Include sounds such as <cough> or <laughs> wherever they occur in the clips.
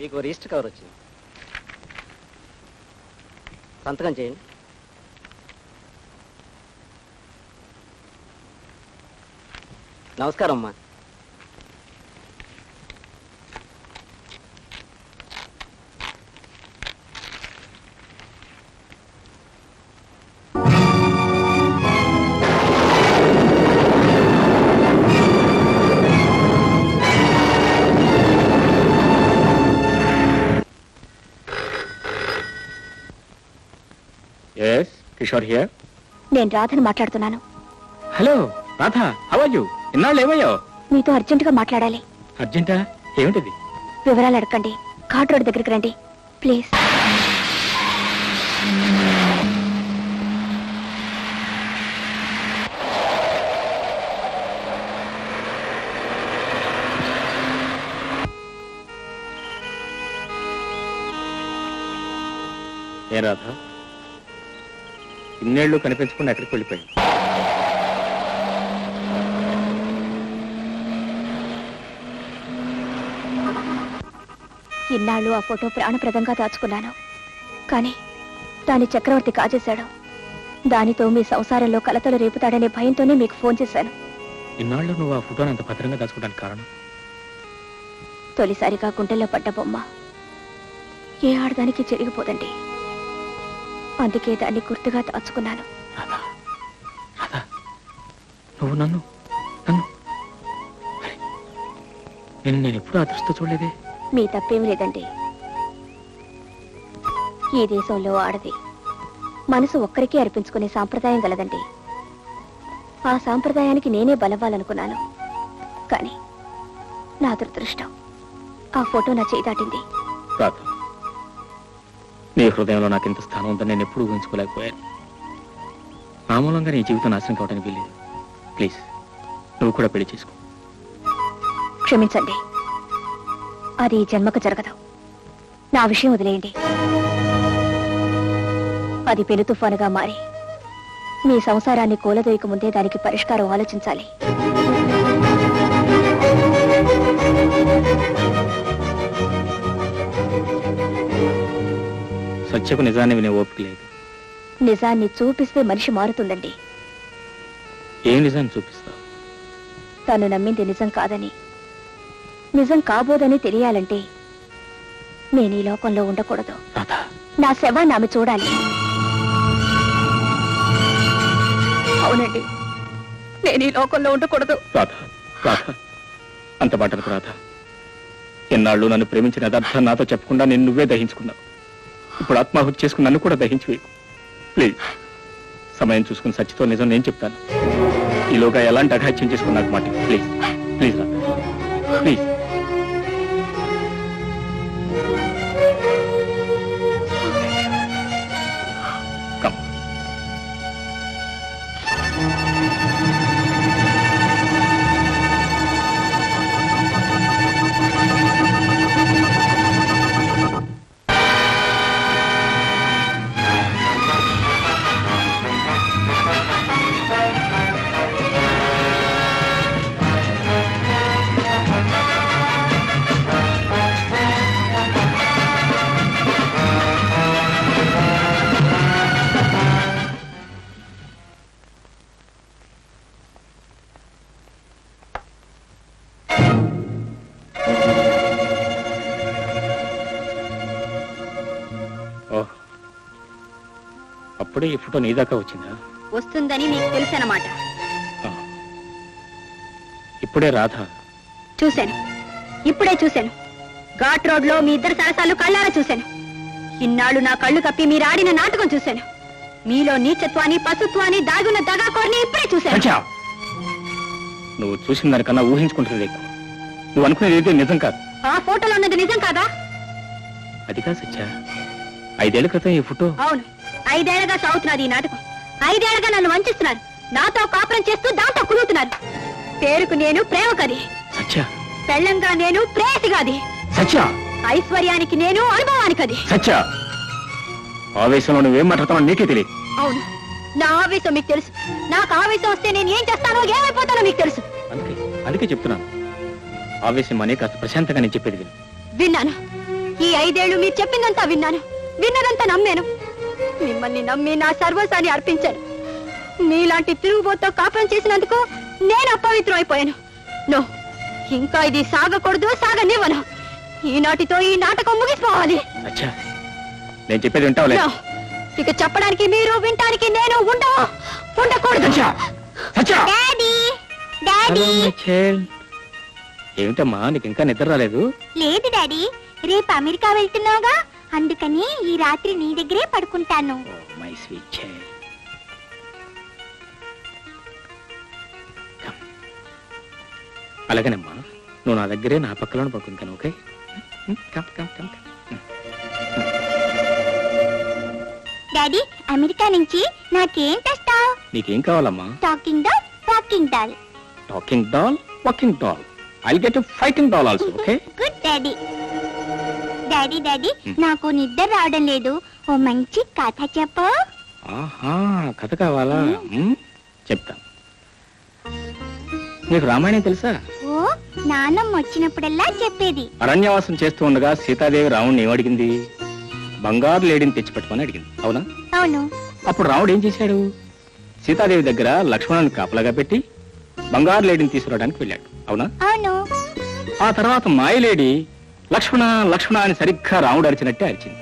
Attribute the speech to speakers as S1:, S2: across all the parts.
S1: మీకు register cover వచ్చింది. సంతకం చేయండి. నమస్కారం అమ్మా.
S2: కిషోర్ హియర్
S3: నేను రాధని మాట్లాడుతున్నాను.
S2: Hello Radha how are you ఇన్నాళ్ళు ఏమయ్యో
S3: మీతో అర్జెంటుగా మాట్లాడాలి.
S2: అర్జెంటా? ఏమిటిది?
S3: వివరాలు అడగండి. ఘాట్ రోడ్ దగ్గరికి రండి. ప్లీజ్.
S2: ఏం రాధా? ఇన్నేళ్ళు కనిపించకుండా ఎక్కడికి వెళ్ళిపోయి
S3: ఇన్నాళ్ళు ఆ ఫోటో ప్రాణప్రదంగా దాచుకున్నాను. కానీ దాని చక్రవర్తి కాజేశాడు. దానితో మీ సంసారంలో కలతలు రేపుతాడనే భయంతోనే మీకు ఫోన్ చేశాను.
S2: ఇన్నాళ్ళు నువ్వు ఆ ఫోటోని అంత భద్రంగా దాచుకోవడానికి కారణం?
S3: తొలిసారిగా గుండెల్లో పడ్డ బొమ్మ. ఏ ఆడదానికి చెరిగిపోదండి. అందుకే దాన్ని గుర్తుగా దాచుకున్నాను.
S2: నువ్వు నన్ను నన్ను. నేను నేను ఎప్పుడు ఆ దృష్టితో చూడలేదే?
S3: మీ తప్పేం లేదండి. ఈ దేశంలో ఆడది మనసు ఒక్కరికే అర్పించుకునే సాంప్రదాయం గలదండి. ఆ సాంప్రదాయానికి నేనే బలవ్వాలనుకున్నాను కానీ నా దురదృష్టం ఆ ఫోటో నా చేయి దాటింది.
S2: నీ హృదయంలో నాకు ఇంత స్థానం ఉందని నేను ఎప్పుడు ఊహించుకోలేకపోయాను. ఆ మూలంగా నీ జీవితం నాశనం కావడానికి వీల్లేదు. ప్లీజ్ నువ్వు కూడా పెళ్ళి చేసుకో.
S3: క్షమించండి. అది ఈ జన్మకు జరగదు. నా విషయం వదిలేయండి. అది పెను తుఫానుగా మారి మీ సంసారాన్ని కూలదోయక ముందే దానికి పరిష్కారం ఆలోచించాలి.
S2: సత్యకు నిజాన్ని వినే ఓపిక లేదు.
S3: నిజాన్ని చూపిస్తే మనిషి మారుతుందండి.
S2: ఏ నిజాన్ని చూపిస్తావు?
S3: తను నమ్మింది నిజం కాదని. నిజం కాబోదని తెలియాలంటే నేను ఈ లోకంలో ఉండకూడదు.
S2: రాధా.
S3: నా శవాన్ని ఆమె చూడాలి. అవునండి. నేను ఈ లోకంలో ఉండకూడదు.
S2: రాధ రాధ. అంత మాటలకు రాధ. ఎన్నాళ్ళు నన్ను ప్రేమించిన యథార్థం నాతో చెప్పకుండా నేను నువ్వే దహించుకున్నావు. ఇప్పుడు ఆత్మాహుతి చేసుకుని నన్ను కూడా దహించి ప్లీజ్ సమయం చూసుకుని సచ్చితో నిజం నేను చెప్తాను. ఈలోగా ఎలాంటి అఘాత్యం చేసుకుని నాకు మాట. ప్లీజ్ ప్లీజ్ రా ప్లీజ్. అప్పుడే ఈ ఫోటో నీ దాకా వచ్చిందా?
S3: వస్తుందని మీకు తెలుసన్నమాట.
S2: ఆ. ఇప్పుడే రాధ.
S3: చూశాను. ఇప్పుడే చూశాను. ఘాట్ రోడ్లో మీ ఇద్దరు సరసాలు కళ్ళారా చూశాను. ఇన్నాళ్ళు నా కళ్ళు కప్పి మీరు ఆడిన నాటకం చూశాను. మీలో నీచత్వాన్ని పశుత్వాన్ని దాగున్న దగాకోరిని ఇప్పుడే చూశాను!
S2: నువ్వు చూసిన దానికన్నా ఊహించుకుంటుంది ఎక్కువ. నువ్వు అనుకునేది ఏది నిజం కాదు.
S3: ఆ ఫోటోలో ఉన్నది నిజం కాదా?
S2: అది కాదు సత్య. ఐదేళ్ళ క్రితం ఈ ఫోటో.
S3: అవును. ఐదేళ్ళగా సాగుతున్నది ఈ నాటకం. ఐదేళ్ళగా నన్ను వంచిస్తున్నారు. నాతో కాపురం చేస్తూ దాంతో కులుతున్నారు పేరుకు నేను ప్రేమ కది
S2: సత్య.
S3: పెళ్ళంగా నేను ప్రేయసిగాది.
S2: సత్య.
S3: ఐశ్వర్యానికి నేను అనుభవానికి అది
S2: సత్య. ఆవేశంలో నువ్వేం మాట్లాడుతావో నీకే తెలియదు.
S3: అవును. నా ఆవేశం మీకు తెలుసు. నాకు ఆవేశం వస్తే నేను ఏం చేస్తానో ఏమైపోతానో మీకు తెలుసు.
S2: అందుకే అందుకే చెప్తున్నాను. ఆవేశం అనే కాస్త ప్రశాంతంగా నేను చెప్పేది విను.
S3: విన్నాను.
S4: ఈ ఐదేళ్ళు మీరు చెప్పిందంతా విన్నాను. విన్నదంతా నమ్మాను. మిమ్మల్ని నమ్మి నా సర్వస్వాన్ని అర్పించాను మీలాంటి తిరుగుబోతో కాపురం చేసినందుకు నేను అపవిత్రం అయిపోయాను. నో ఇంకా ఇది సాగకూడదు సాగనివ్వను. ఈనాటితో ఈ నాటకం ముగిసిపోవాలి.
S2: అచ్చా నేను చెప్పేది వింటావులే.
S4: ఇక చెప్పడానికి మీరు వినటానికి నేను ఉండవు ఉండకూడదు.
S2: Satya! Satya!
S4: Daddy
S2: Hello, my child. ఏమిటమ్మా నీకు ఇంకా నిద్ర రాలేదు?
S4: లేదు డాడీ. రేపు అమెరికా వెళ్తున్నావుగా? అందుకని ఈ రాత్రి నీ దగ్గరే పడుకుంటాను.
S2: మై స్వీట్ అలాగేనమ్మా నువ్వు నా దగ్గరే నా పక్కలోనే పడుకుంటాను okay? Come come come
S4: daddy America నుంచి నాకేం తెస్తావు
S2: నీకేం కావాలమ్మా?
S4: Talking doll walking doll.
S2: Talking doll walking doll. I get fighting doll also okay? <laughs>
S4: Good daddy. Daddy daddy. నాకు నిద్ర రావడం లేదు. ఓ మంచి కథ చెప్పు.
S2: ఆహా కథ కావాలా? మ్, చెప్తాను నీకు రామాయణం తెలుసా?
S4: ఓ నాన్నమ్మ వచ్చినప్పుడల్లా చెప్పేది.
S2: అరణ్యవాసం చేస్తూ ఉండగా సీతాదేవి రాముడిని ఏమడిగింది? బంగారు లేడిని తెచ్చిపెట్టుకొని అడిగింది. అవునా?
S4: అవును.
S2: అప్పుడు రాముడు ఏం చేశాడు? సీతాదేవి దగ్గర లక్ష్మణుని కాపలాగా పెట్టి బంగారు లేడిని తీసుకురావడానికి వెళ్ళాడు. అవునా?
S4: అవును.
S2: ఆ తర్వాత మాయలేడి లక్ష్మణ లక్ష్మణ అని సరిగ్గా రాముడు అరిచినట్టే అరిచింది.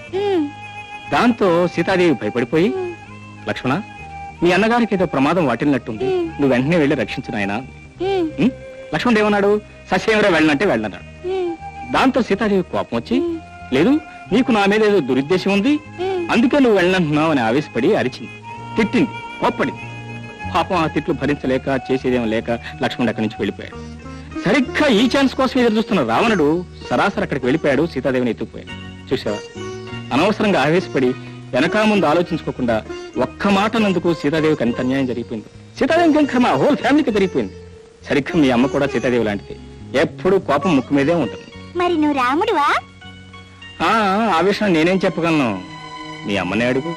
S2: దాంతో సీతాదేవి భయపడిపోయి లక్ష్మణ మీ అన్నగారికి ఏదో ప్రమాదం వాటిల్లినట్టుంది. నువ్వు వెంటనే వెళ్ళి రక్షించు నాయనా? లక్ష్మణుడు ఏమన్నాడు? సస్యంగా వెళ్ళనంటే వెళ్ళన్నాడు దాంతో సీతాదేవి కోపం వచ్చి లేదు నీకు నా మీద ఏదో దురుద్దేశం ఉంది. అందుకే నువ్వు వెళ్ళనంటున్నావు అని ఆవేశపడి అరిచింది. తిట్టింది కోప్పడింది. పాపం ఆ తిట్లు భరించలేక చేసేదేం లేక లక్ష్మణుడు అక్కడి నుంచి వెళ్ళిపోయాడు. సరిగ్గా ఈ ఛాన్స్ కోసం ఎదురు చూస్తున్న రావణుడు సరాసరి అక్కడికి వెళ్ళిపోయాడు సీతాదేవిని ఎత్తుకుపోయాడు. చూసావా అనవసరంగా ఆవేశపడి వెనక ముందు ఆలోచించుకోకుండా ఒక్క మాట నందుకు సీతాదేవికి ఎంత అన్యాయం జరిగిపోయింది. సీతాదేవికి ఇంకా మా హోల్ ఫ్యామిలీకి జరిగిపోయింది సరిగ్గా మీ అమ్మ కూడా సీతాదేవి లాంటిది. ఎప్పుడు కోపం ముక్కు మీదే ఉంటుంది.
S4: మరి నువ్వు రాముడువా?
S2: ఆ ఆ విషయం నేనేం చెప్పగలను? మీ అమ్మనే అడుగు.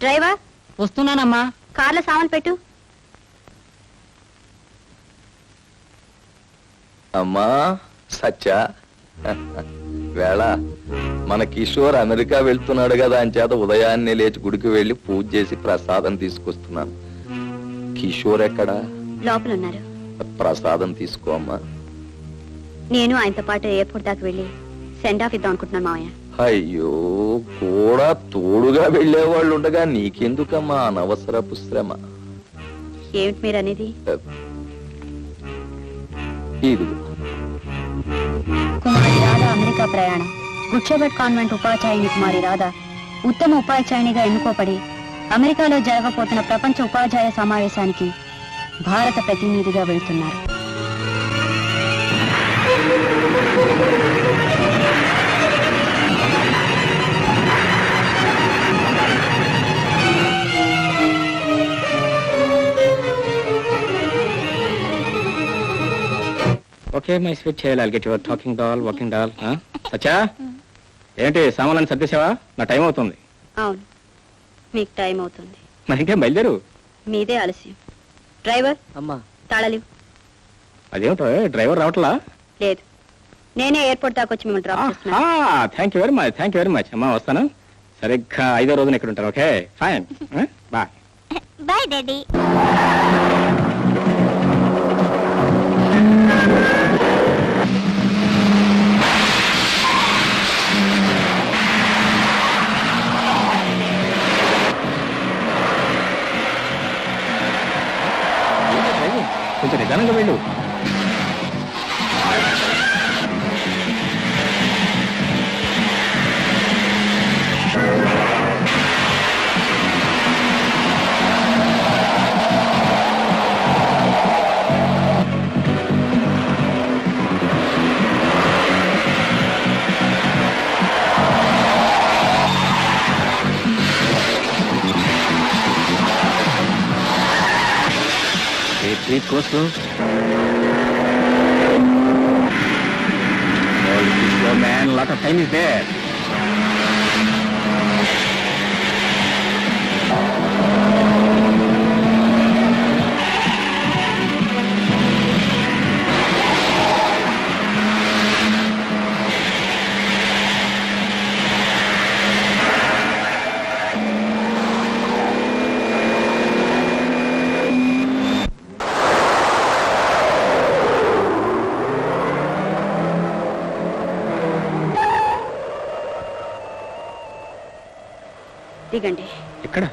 S4: డ్రైవర్
S1: వస్తున్నానమ్మా.
S4: కార్లో సామాన్ పెట్టు.
S5: అమ్మా సత్య. వేళ మన కిషోర్ అమెరికా వెళ్తున్నాడు కదా అని చేత ఉదయాన్నే లేచి గుడికి వెళ్ళి పూజ చేసి ప్రసాదం తీసుకొస్తున్నాను. కిషోర్ ఎక్కడా?
S4: లోపల ఉన్నారు
S5: ప్రసాదం తీసుకో అమ్మా.
S4: నేను ఆయనతో పాటు ఎయిర్పోర్ట్ దాకా వెళ్ళి సెండ్ ఆఫ్ ఇద్దాం అనుకుంటున్నాను మావయ్య.
S5: అయ్యో కూడా తోడుగా వెళ్ళేవాళ్ళు ఉండగా నీకెందుకమ్మా అనవసరపు శ్రమ?
S4: ఏమిటి మీరు అనేది
S5: ఇదిగో.
S6: కుమారి రాధ అమెరికా ప్రయాణం. గుడ్షబెట్ కాన్వెంట్ ఉపాధ్యాయుని కుమారి రాధ ఉత్తమ ఉపాధ్యాయునిగా ఎన్నుకోబడి అమెరికాలో జరగబోతున్న ప్రపంచ ఉపాధ్యాయ సమావేశానికి భారత ప్రతినిధిగా వెళ్తున్నారు.
S2: ఓకే మై స్వీట్ చేయాలి get your talking doll walking doll సచ్చా ఏంటి సామాన్లను సర్దేశావా? నా టైం అవుతుంది.
S4: అవును. మీకు టైం అవుతుంది.
S2: మరి ఇంకేం బయలుదేరు?
S4: మీదే ఆలస్యం. డ్రైవర్?
S1: అమ్మా.
S4: తాళాలి
S2: అదేమిటో డ్రైవర్ రావట్లా?
S4: లేదు. నేనే ఎయిర్పోర్ట్ దాకా వచ్చి మిమ్మల్ని డ్రాప్ చేస్తున్నాను.
S2: Thank you very much thank you very much అమ్మా వస్తాను. సరిగ్గా ఐదో రోజున ఇక్కడ ఉంటారు okay? Fine bye
S4: bye daddy
S2: Schluss los? Well, this man, Lock of time is dead.
S4: దిగండి.
S2: ఎక్కడ?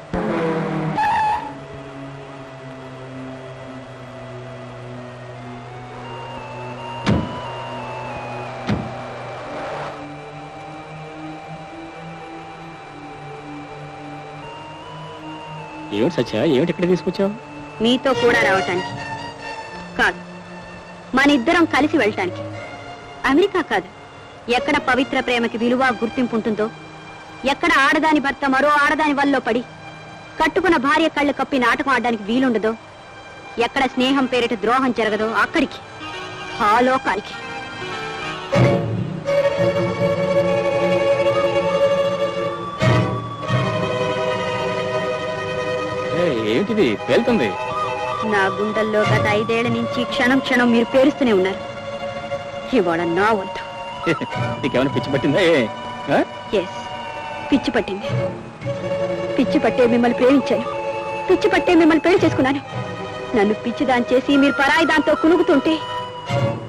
S2: ఏమిటి సత్య? ఏమిటి ఇక్కడ తీసుకొచ్చావు?
S4: మీతో కూడా రావటానికి. కాదు. మన ఇద్దరం కలిసి వెళ్ళటానికి. అమెరికా కాదు. ఎక్కడ పవిత్ర ప్రేమకి విలువ గుర్తింపు ఉంటుందో ఎక్కడ ఆడదాని భర్త మరో ఆడదాని వల్ల పడి కట్టుకున్న భార్య కళ్ళు కప్పి నాటకం ఆడడానికి వీలుండదో ఎక్కడ స్నేహం పేరిట ద్రోహం జరగదో అక్కడికి ఆ లోకానికి.
S2: పేలుతుంది.
S4: నా గుండెల్లో గత ఐదేళ్ళ నుంచి క్షణం క్షణం మీరు పేరుస్తూనే ఉన్నారు. ఇవాళ నా వంతు <laughs>
S2: నీకేమైనా పిచ్చి పట్టిందా?
S4: ఎస్ పిచ్చి పట్టింది. పిచ్చి పట్టే మిమ్మల్ని ప్రేమించాను. పిచ్చి పట్టే మిమ్మల్ని పెళ్ళి చేసుకున్నాను. నన్ను పిచ్చిదాని చేసి మీరు పరాయి దాంతో కునుగుతుంటే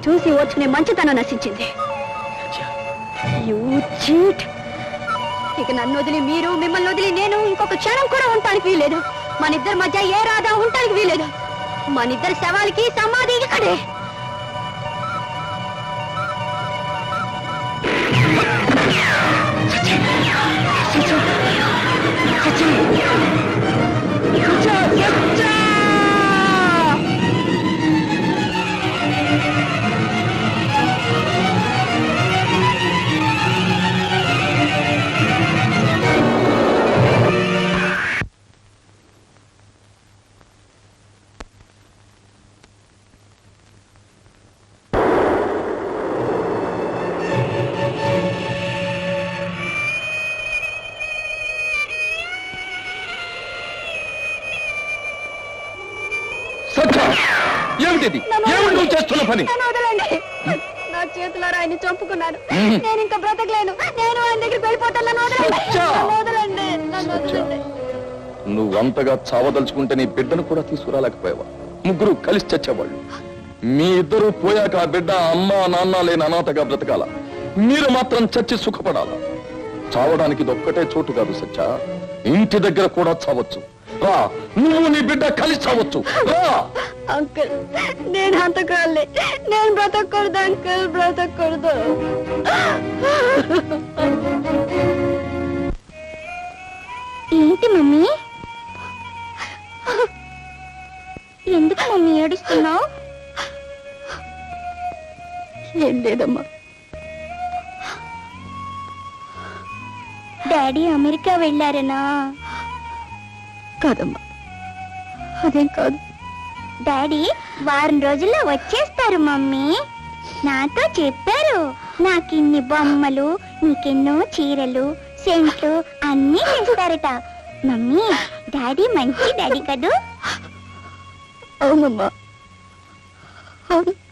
S4: చూసి ఓర్చుకునే మంచితనం నశించింది. ఇక నన్ను వదిలి మీరు మిమ్మల్ని వదిలి నేను ఇంకొక క్షణం కూడా ఉండటానికి వీలేదు మన ఇద్దరి మధ్య ఏ రాధా ఉండటానికి వీలేదు మన ఇద్దరి శవాలకి సమాధి ఇక్కడే.
S7: సత్య ఏమిటిది ఏమిటి నువ్వు చేస్తున్న పని?
S4: నన్ను వదలండి. నా చేతులారా ఆయన్ని చంపుకున్నాను.
S7: మ్మ్.
S4: నేను ఇంకా బ్రతకలేను. నేను ఆయన దగ్గరికి వెళ్ళిపోతాను. నన్ను వదలండి.
S7: సత్య!
S4: నన్ను వదలండి. నన్ను వదలండి.
S7: నువ్వు అంతగా చావదలుచుకుంటే నీ బిడ్డను కూడా తీసుకురాలేకపోయావా? ముగ్గురు కలిసి చచ్చేవాళ్ళు. మీ ఇద్దరు పోయాక ఆ బిడ్డ అమ్మ నాన్న లేని అనాథగా బ్రతకాల? మీరు మాత్రం చచ్చి సుఖపడాలా? చావడానికి ఇదొక్కటే చోటు కాదు సత్య ఇంటి దగ్గర కూడా చావచ్చు. రా. నువ్వు నీ బిడ్డ కలిసి చావచ్చు. రా.
S4: అంకుల్ నేను హంతకాలే నేను బ్రతకూడదు అంకుల్ బ్రతకూడదు.
S8: ఏంటి మమ్మీ? ఎందుకు మమ్మీ ఏడుస్తున్నావు?
S4: ఏం లేదమ్మా.
S8: డాడీ అమెరికా వెళ్ళారనా?
S4: కాదమ్మా. అదేం కాదు.
S8: డాడీ వారం రోజుల్లో వచ్చేస్తారు మమ్మీ. నాతో చెప్పారు. నాకిన్ని బొమ్మలు నీకెన్నో చీరలు సెంట్లు అన్నీ తెస్తారట. మమ్మీ డాడీ మంచి డాడీ కదూ?
S4: అవునమ్మా. అవును.